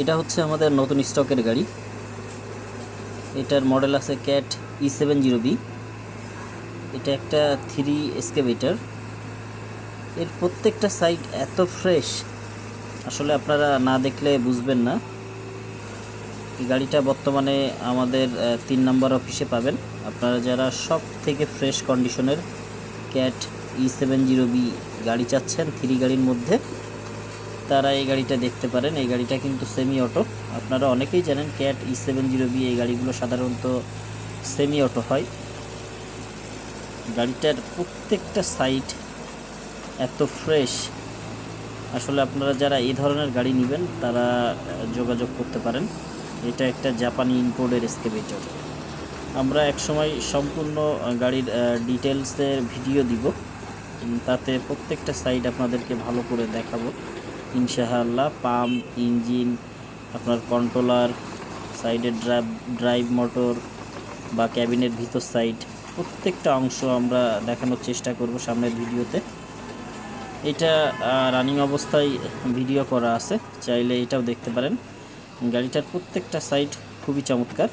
এটা হচ্ছে আমাদের নতুন স্টকের গাড়ি। এটার মডেল আছে cat E seven zero B এটা একটা থ্রি এসকেভেটার। এর প্রত্যেকটা সাইড এত ফ্রেশ, আসলে আপনারা না দেখলে বুঝবেন না। এই গাড়িটা বর্তমানে আমাদের তিন নম্বর অফিসে পাবেন। আপনারা যারা সব থেকে ফ্রেশ কন্ডিশনের cat E seven zero B গাড়ি চাচ্ছেন, থ্রি গাড়ির মধ্যে তারা এই গাড়িটা দেখতে পারেন। এই গাড়িটা কিন্তু সেমি অটো আপনারা অনেকেই জানেন cat E seven zero B এই গাড়িগুলো সাধারণত সেমি অটো হয়। গাড়িটার প্রত্যেকটা সাইড এত ফ্রেশ আসলে আপনারা যারা এই ধরনের গাড়ি নেবেন, তারা যোগাযোগ করতে পারেন। এটা একটা জাপানি ইম্পোর্টের এসকেভেটর আমরা একসময় সম্পূর্ণ গাড়ির ডিটেলসের ভিডিও দিব। তাতে প্রত্যেকটা সাইড আপনাদেরকে ভালো করে দেখাবো। ইনশাআল্লাহ পাম্প ইঞ্জিন, আপনার কন্ট্রোলার সাইডের ড্রাইভ ড্রাইভ মোটর বা ক্যাবিনের ভিতর সাইড, প্রত্যেকটা অংশ আমরা দেখানোর চেষ্টা করব সামনের ভিডিওতে। এটা রানিং অবস্থায় ভিডিও করা আছে, চাইলে এটাও দেখতে পারেন। গাড়িটার প্রত্যেকটা সাইড খুবই চমৎকার।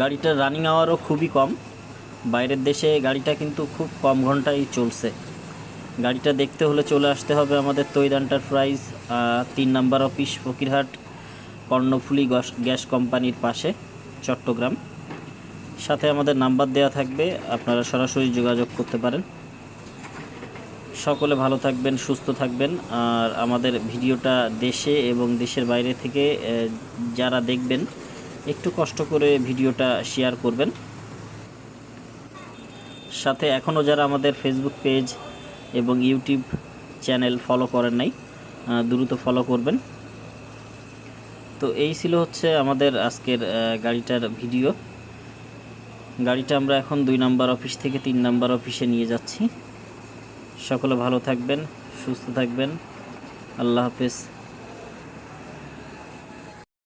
গাড়িটার রানিং আওয়ারও খুবই কম। বাইরের দেশে গাড়িটা কিন্তু খুব কম ঘন্টায় চলছে। গাড়িটা দেখতে হলে চলে আসতে হবে আমাদের তৈদ এন্টারপ্রাইজ তিন number office Fakirhat, Karnaphuli gas- কোম্পানির পাশে, চট্টগ্রাম। সাথে আমাদের নাম্বার দেওয়া থাকবে, আপনারা সরাসরি যোগাযোগ করতে পারেন। সকলে ভালো থাকবেন, সুস্থ থাকবেন, আর আমাদের ভিডিওটা দেশে এবং দেশের বাইরে থেকে যারা দেখবেন, একটু কষ্ট করে ভিডিওটা শেয়ার করবেন। সাথে এখনও যারা আমাদের ফেসবুক পেজ এবং ইউটিউব চ্যানেল ফলো করেন নাই দ্রুত ফলো করবেন। তো এই ছিল হচ্ছে আমাদের আজকের গাড়িটার ভিডিও গাড়িটা আমরা এখন দুই নাম্বার অফিস থেকে তিন নাম্বার অফিসে নিয়ে যাচ্ছি। সকলে ভালো থাকবেন, সুস্থ থাকবেন। আল্লাহ হাফেজ।